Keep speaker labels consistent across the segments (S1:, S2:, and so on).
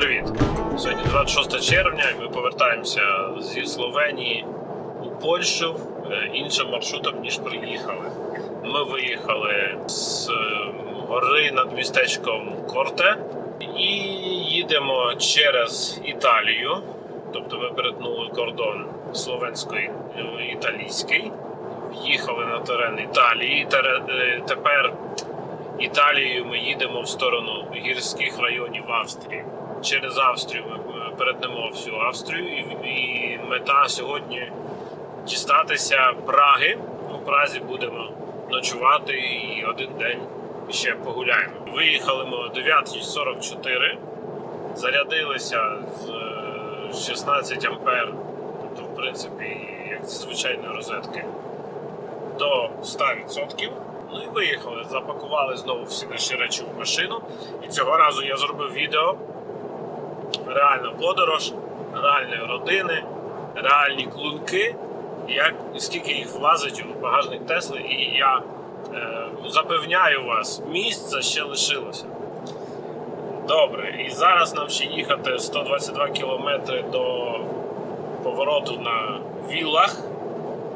S1: привіт! Сьогодні 26 червня, і ми повертаємося зі Словенії у Польщу е, іншим маршрутом, ніж приїхали. Ми виїхали з е, гори над містечком Корте і їдемо через Італію. Тобто ми перетнули кордон словенський італійський, в'їхали на терен Італії. Е, Тепер Італією ми їдемо в сторону гірських районів Австрії. Через Австрію ми е, перетнемо всю Австрію, і, і мета сьогодні дістатися Праги. У Празі будемо ночувати і один день ще погуляємо. Виїхали ми о 9.44, зарядилися з е, 16 ампер, тобто, в принципі, як звичайної розетки, до 100%. Ну і виїхали, запакували знову всі наші речі в машину. І цього разу я зробив відео. Реальна подорож, реальні родини, реальні клунки, як скільки їх влазить у багажник Тесли, і я е, запевняю вас, місця ще лишилося. Добре, і зараз нам ще їхати 122 кілометри до повороту на Віллах,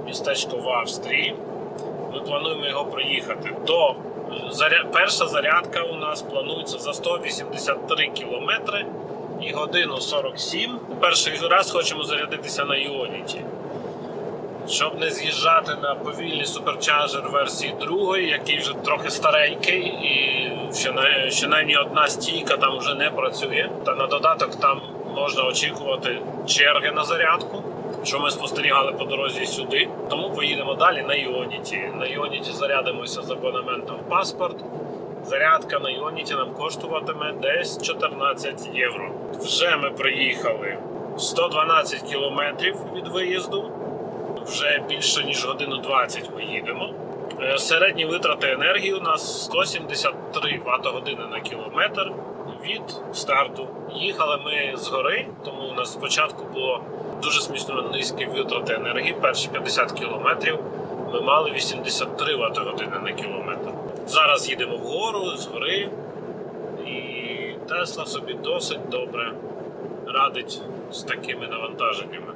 S1: містечко в Австрії. Ми плануємо його проїхати. До заря... Перша зарядка у нас планується за 183 кілометри і годину 47. Перший раз хочемо зарядитися на Іоніті. Щоб не з'їжджати на повільний суперчарджер версії другої, який вже трохи старенький, і щонай- щонаймniej одна стійка там вже не працює. Та на додаток там можна очікувати черги на зарядку, що ми спостерігали по дорозі сюди. Тому поїдемо далі на Іоніті. На Іоніті зарядимося з абонементом паспорт. Зарядка на Іоніті нам коштуватиме десь 14 євро. Вже ми приїхали 112 кілометрів від виїзду вже більше ніж годину 20 ми їдемо. Е, Середні витрати енергії у нас 173 Вт години на кілометр від старту. Їхали ми з гори, тому у нас спочатку було дуже смішно низькі витрати енергії. Перші 50 кілометрів ми мали 83 Вт години на кілометр. Зараз їдемо вгору з гори, і Тесла собі досить добре радить з такими навантаженнями.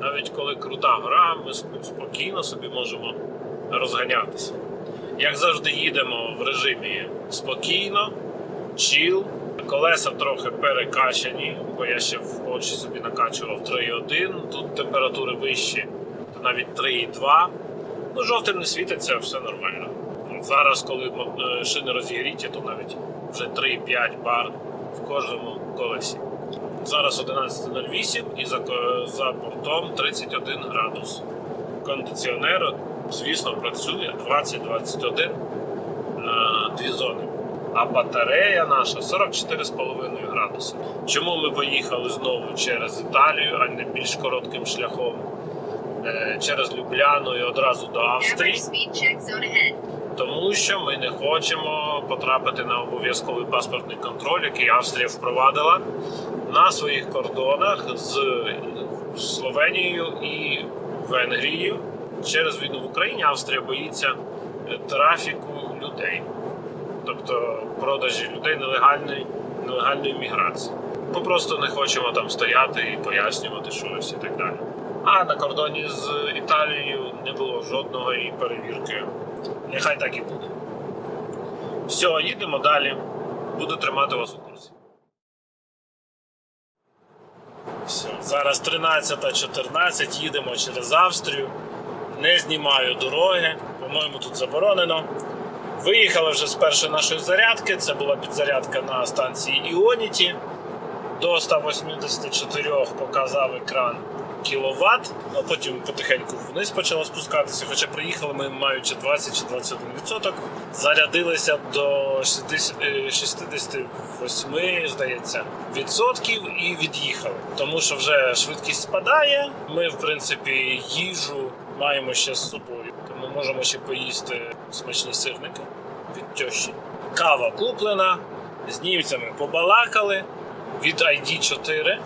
S1: Навіть коли крута гора, ми спокійно собі можемо розганятися. Як завжди, їдемо в режимі спокійно, чіл. Колеса трохи перекачані, бо я ще в Польщі собі накачував 3,1, тут температури вищі, навіть 3,2. Ну, жовтим не світиться, все нормально. Зараз, коли е, шини розігріті, то навіть вже 3,5 бар в кожному колесі. Зараз 11.08 і за, за бортом 31 градус. Кондиціонер, звісно, працює 20-21 на дві зони. А батарея наша 44,5 градуси. Чому ми поїхали знову через Італію, а не більш коротким шляхом е, через Любляну і одразу до Австрії? Тому що ми не хочемо потрапити на обов'язковий паспортний контроль, який Австрія впровадила на своїх кордонах з Словенією і Венгрією. Через війну в Україні Австрія боїться е, трафіку людей, тобто продажі людей нелегальної, нелегальної міграції. Ми просто не хочемо там стояти і пояснювати щось і так далі. А на кордоні з Італією не було жодної перевірки. Нехай так і буде. Все, їдемо далі. Буду тримати вас у курсі. Все, зараз 13.14, їдемо через Австрію. Не знімаю дороги. По-моєму, тут заборонено. Виїхали вже з першої нашої зарядки. Це була підзарядка на станції Іоніті. До 184 показав екран кіловат, а потім потихеньку вниз почало спускатися. Хоча приїхали ми маючи 20 чи 21%. Зарядилися до 60, е, 68, здається, відсотків і від'їхали. Тому що вже швидкість спадає. Ми, в принципі, їжу маємо ще з собою, тому можемо ще поїсти смачні сирники від тьощі. Кава куплена, з німцями побалакали від ID4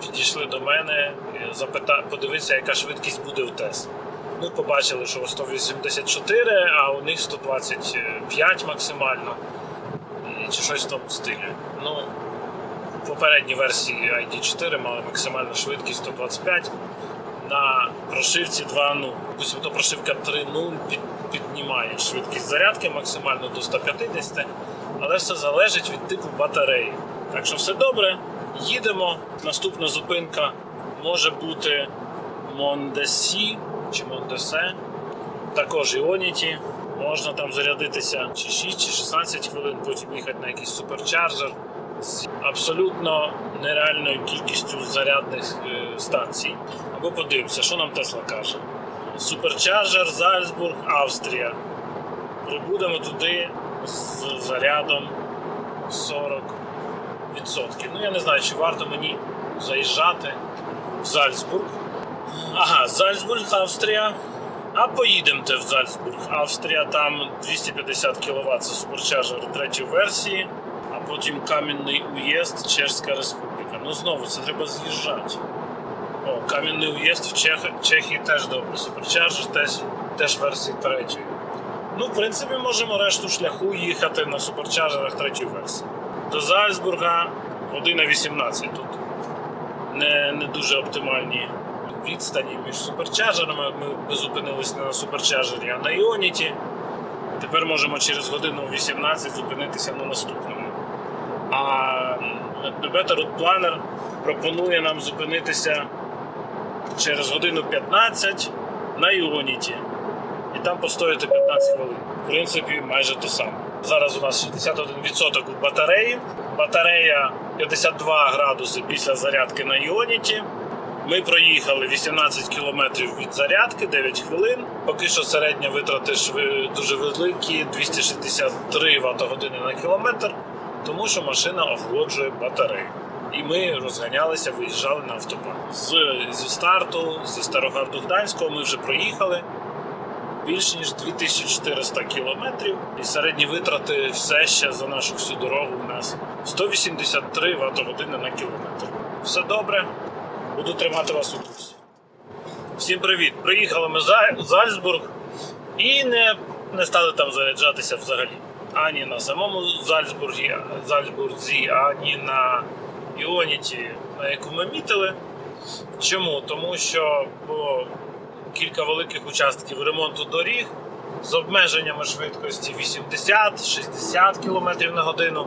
S1: підійшли до мене, запита... подивитися, яка швидкість буде в Теслі. Ми побачили, що 184, а у них 125 максимально. Чи щось в тому стилі. Ну, в попередній версії ID4 мали максимальну швидкість 125. На прошивці 2.0. Допустим, то прошивка 3.0 під, піднімає швидкість зарядки максимально до 150, але все залежить від типу батареї. Так що все добре, їдемо. Наступна зупинка може бути Мондесі чи Мондесе, також Іоніті. Можна там зарядитися чи 6, чи 16 хвилин, потім їхати на якийсь суперчарджер з абсолютно нереальною кількістю зарядних е, станцій. Або подивимося, що нам Тесла каже. Суперчарджер Зальцбург, Австрія. Прибудемо туди з зарядом 40%. Ну я не знаю, чи варто мені заїжджати Зальцбург. Ага, Зальцбург, Австрія. А поїдемо в Зальцбург, Австрія, там 250 кВт це суперчарджер третьої версії, а потім Кам'яний уїзд, Чешська Республіка. Ну знову це треба з'їжджати. О, Кам'яний уїзд в Чех... Чехії теж добре. Суперчарджер теж, теж версії третьої. Ну, в принципі, можемо решту шляху їхати на суперчарджерах третьої версії. До Зальцбурга година 18 тут. Не, не дуже оптимальні відстані між суперчарджерами. Ми, не на суперчарджері, а на Іоніті. Тепер можемо через годину 18 зупинитися на наступному. А Better Route Planner пропонує нам зупинитися через годину 15 на Іоніті. І там постояти 15 хвилин. В принципі, майже те саме. Зараз у нас 61% у батареї. Батарея 52 градуси після зарядки на Іоніті. Ми проїхали 18 кілометрів від зарядки, 9 хвилин. Поки що середня витрати шви- дуже великі 263 Вт на кілометр, тому що машина охолоджує батарею. І ми розганялися, виїжджали на автобан. З, зі старту, зі Старогарду Гданського ми вже проїхали більш ніж 2400 кілометрів. І середні витрати все ще за нашу всю дорогу у нас 183 Вт на кілометр. Все добре. Буду тримати вас у курсі. Всім привіт! Приїхали ми За- Зальцбург і не, не стали там заряджатися взагалі. Ані на самому Зальцбурзі, Зальцбурзі, ані на Іоніті, на яку ми мітили. Чому? Тому що було кілька великих участків ремонту доріг з обмеженнями швидкості 80-60 км на годину.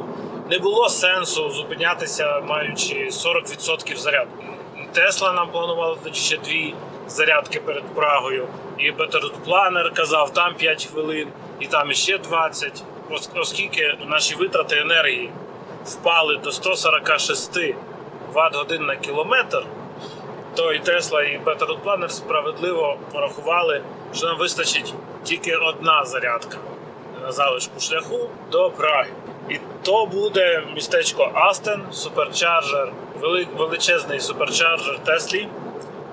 S1: Не було сенсу зупинятися, маючи 40% зарядки. Тесла нам планувала ще дві зарядки перед Прагою. І Planner казав, там 5 хвилин, і там іще 20. Ос- Оскільки наші витрати енергії впали до 146 Вт годин на кілометр, то і Тесла, і Better Route справедливо порахували, що нам вистачить тільки одна зарядка на залишку шляху до Праги. І то буде містечко Астен, суперчарджер, вели- величезний суперчарджер Теслі.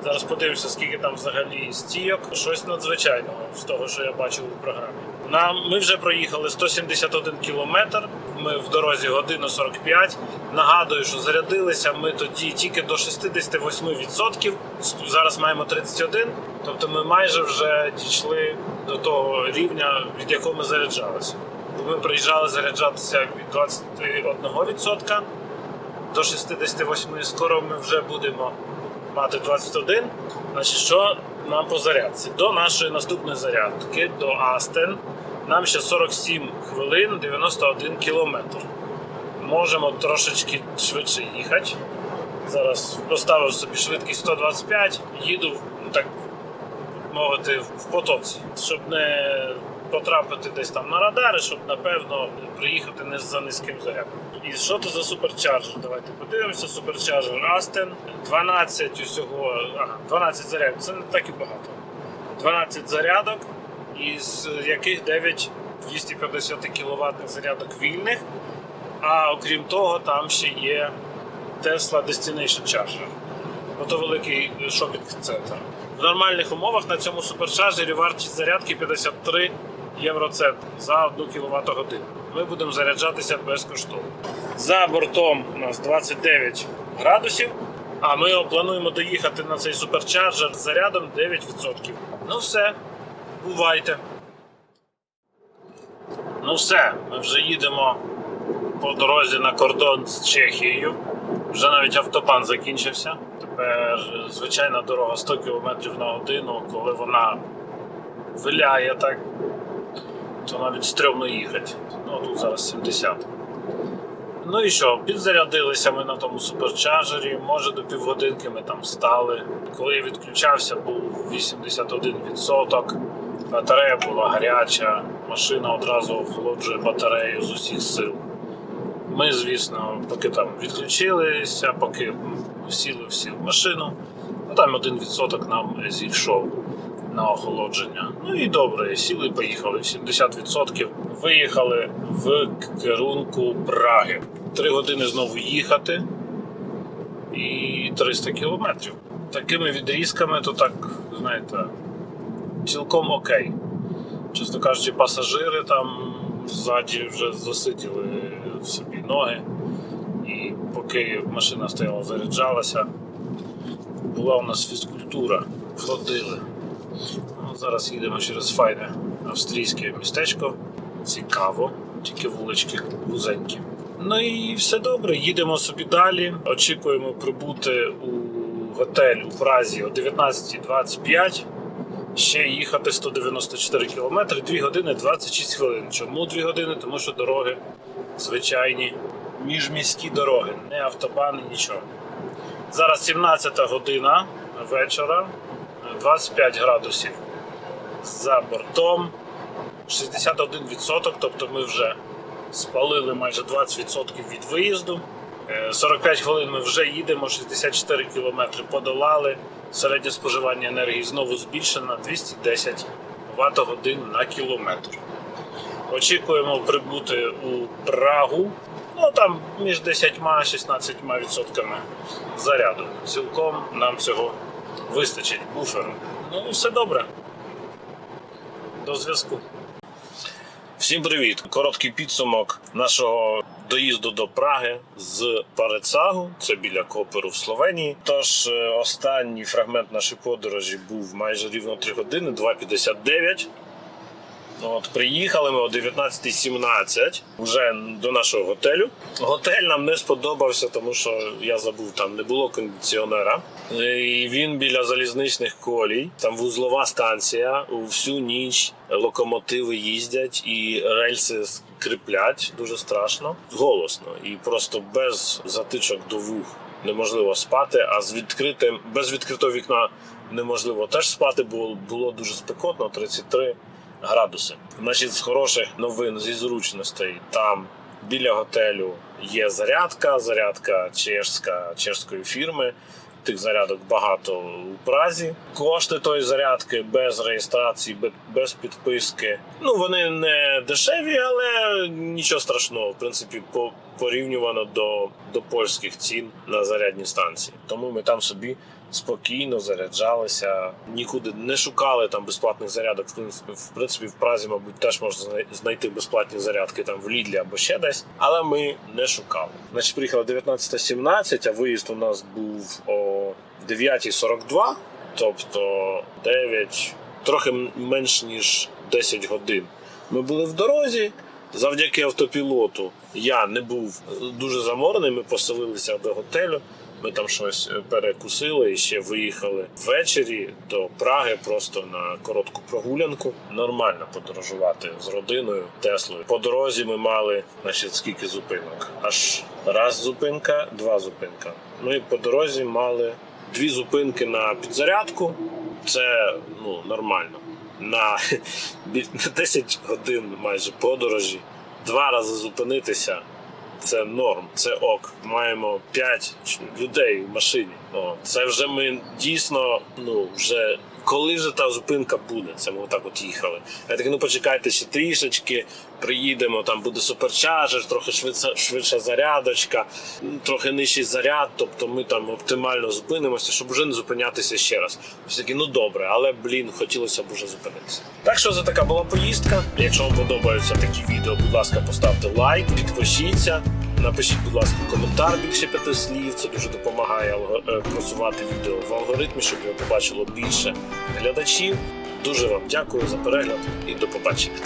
S1: Зараз подивимося, скільки там взагалі стійок. Щось надзвичайного з того, що я бачив у програмі. Нам ми вже проїхали 171 кілометр. Ми в дорозі годину 45. Нагадую, що зарядилися ми тоді тільки до 68%. Зараз маємо 31. Тобто ми майже вже дійшли до того рівня, від якого ми заряджалися. Ми приїжджали заряджатися від 21% до 68. Скоро ми вже будемо мати 21. Значить, що нам по зарядці? До нашої наступної зарядки, до Астен, нам ще 47 хвилин 91 кілометр. Можемо трошечки швидше їхати. Зараз поставив собі швидкість 125, їду так мовити в потоці, щоб не потрапити десь там на радари, щоб напевно приїхати не за низьким зарядом. І що то за суперчарджер? Давайте подивимося. Суперчарджер Астен. 12 усього, ага, 12 зарядок. Це не так і багато. 12 зарядок, із яких 9 250 кВт зарядок вільних. А окрім того, там ще є Tesla Destination Charger. Ото великий шопінг-центр. В нормальних умовах на цьому суперчарджері вартість зарядки 53 євроцент за 1 кВт годину. Ми будемо заряджатися безкоштовно. За бортом у нас 29 градусів, а ми плануємо доїхати на цей суперчарджер з зарядом 9%. Ну все, бувайте. Ну все, ми вже їдемо по дорозі на кордон з Чехією. Вже навіть автопан закінчився. Тепер звичайна дорога 100 км на годину, коли вона виляє так, то навіть стрьомно їхати. Ну тут зараз 70. Ну і що, підзарядилися ми на тому суперчарджері, може до півгодинки ми там стали. Коли я відключався, був 81%. Батарея була гаряча, машина одразу охолоджує батарею з усіх сил. Ми, звісно, поки там відключилися, поки сіли всі в машину, ну там 1% нам зійшов на охолодження. Ну і добре, сіли, поїхали. 70% виїхали в керунку Праги. Три години знову їхати і 300 кілометрів. Такими відрізками, то так, знаєте, цілком окей. Чесно кажучи, пасажири там ззаді вже засиділи в собі ноги. І поки машина стояла, заряджалася, була у нас фізкультура, ходили. Ну, зараз їдемо через файне австрійське містечко. Цікаво, тільки вулички вузенькі. Ну і все добре, їдемо собі далі. Очікуємо прибути у готель у Празі о 19.25. Ще їхати 194 кілометри, 2 години 26 хвилин. Чому 2 години? Тому що дороги звичайні міжміські дороги, не автобани, нічого. Зараз 17 година вечора, 25 градусів за бортом, 61%, тобто ми вже спалили майже 20% від виїзду. Е, 45 хвилин ми вже їдемо, 64 кілометри подолали. Середнє споживання енергії знову збільшено на 210 Вт годин на кілометр. Очікуємо прибути у Прагу. Ну там між 10-16 відсотками заряду. Цілком нам цього вистачить буферу. Ну все добре. До зв'язку. Всім привіт! Короткий підсумок нашого доїзду до Праги з Парецагу, це біля Коперу в Словенії. Тож е, останній фрагмент нашої подорожі був майже рівно 3 години, 2.59. От, приїхали ми о 19.17 вже до нашого готелю. Готель нам не сподобався, тому що я забув, там не було кондиціонера. І він біля залізничних колій. Там вузлова станція. У всю ніч локомотиви їздять і рельси скриплять дуже страшно, голосно і просто без затичок до вух неможливо спати. А з відкритим без відкритого вікна неможливо теж спати, бо було дуже спекотно 33 градуси. Значить, з хороших новин зі зручностей там біля готелю є зарядка, зарядка чешська чешської фірми. Тих зарядок багато у Празі. Кошти тої зарядки без реєстрації, без підписки. Ну вони не дешеві, але нічого страшного. В принципі, по порівнювано до, до польських цін на зарядні станції. Тому ми там собі спокійно заряджалися, нікуди не шукали там безплатних зарядок. В принципі, в принципі, в Празі, мабуть, теж можна знайти безплатні зарядки там в Лідлі або ще десь, але ми не шукали. Значить, приїхали 19.17, а виїзд у нас був о 9.42, тобто 9, трохи менш ніж 10 годин. Ми були в дорозі. Завдяки автопілоту я не був е, дуже заморений. Ми поселилися до готелю. Ми там щось е, перекусили і ще виїхали ввечері до Праги просто на коротку прогулянку. Нормально подорожувати з родиною Теслою. По дорозі ми мали значить, скільки зупинок? Аж раз зупинка, два зупинка. І по дорозі мали дві зупинки на підзарядку. Це ну нормально. На 10 годин майже подорожі, два рази зупинитися це норм, це ок. Маємо 5 людей в машині. О, це вже ми дійсно, ну вже коли вже та зупинка буде, це ми отак от їхали. Я так, ну почекайте ще трішечки, приїдемо, там буде суперчарджер, трохи швидша, швидша зарядочка, трохи нижчий заряд, тобто ми там оптимально зупинимося, щоб вже не зупинятися ще раз. Все таки, ну добре, але блін, хотілося б уже зупинитися. Так що за така була поїздка. Якщо вам подобаються такі відео, будь ласка, поставте лайк, підпишіться. Напишіть, будь ласка, коментар більше п'яти слів. Це дуже допомагає е, просувати відео в алгоритмі, щоб його побачило більше глядачів. Дуже вам дякую за перегляд і до побачення.